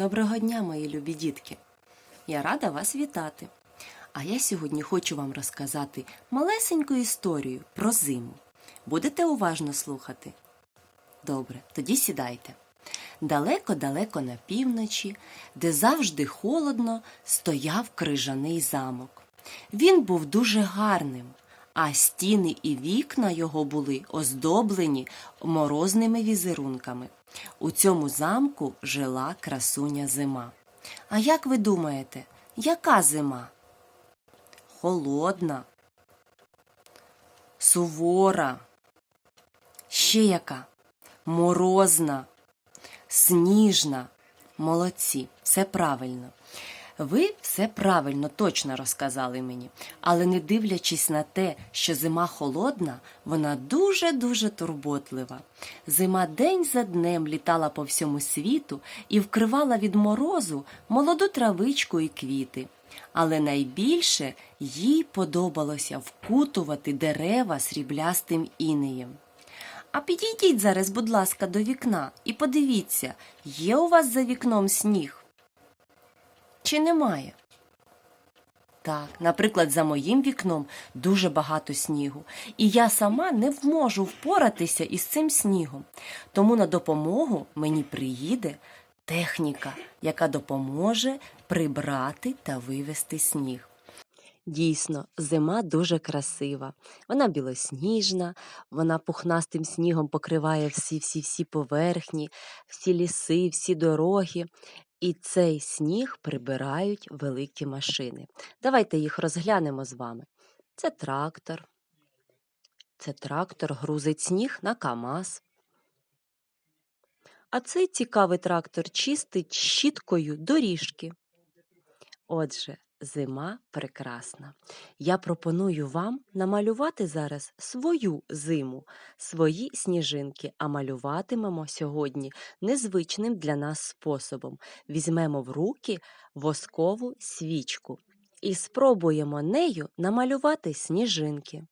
Доброго дня, мої любі дітки! Я рада вас вітати. А я сьогодні хочу вам розказати малесеньку історію про зиму. Будете уважно слухати? Добре, тоді сідайте. Далеко-далеко на півночі, де завжди холодно, стояв крижаний замок. Він був дуже гарним, а стіни і вікна його були оздоблені морозними візерунками. У цьому замку жила красуня зима. А як ви думаєте, яка зима? Холодна, сувора, ще яка? Морозна, сніжна. Молодці, все правильно. Ви все правильно, точно розказали мені, але не дивлячись на те, що зима холодна, вона дуже-дуже турботлива. Зима день за днем літала по всьому світу і вкривала від морозу молоду травичку і квіти. Але найбільше їй подобалося вкутувати дерева сріблястим інеєм. А підійдіть зараз, будь ласка, до вікна і подивіться, є у вас за вікном сніг? Чи немає? Так, наприклад, за моїм вікном дуже багато снігу, і я сама не вможу впоратися із цим снігом. Тому на допомогу мені приїде техніка, яка допоможе прибрати та вивести сніг. Дійсно, зима дуже красива. Вона білосніжна, вона пухнастим снігом покриває всі всі всі поверхні, всі ліси, всі дороги. І цей сніг прибирають великі машини. Давайте їх розглянемо з вами. Це трактор. Це трактор грузить сніг на КАМАЗ. А цей цікавий трактор чистить щіткою доріжки. Отже, зима прекрасна. Я пропоную вам намалювати зараз свою зиму, свої сніжинки, а малюватимемо сьогодні незвичним для нас способом. Візьмемо в руки воскову свічку і спробуємо нею намалювати сніжинки.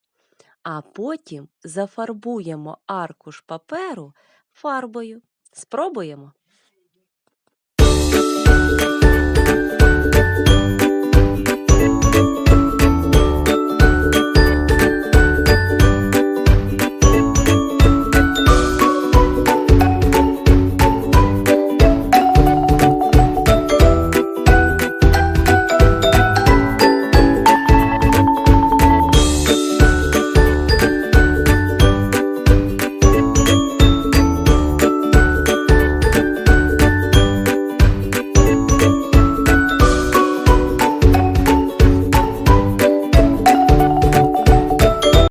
А потім зафарбуємо аркуш паперу фарбою. Спробуємо.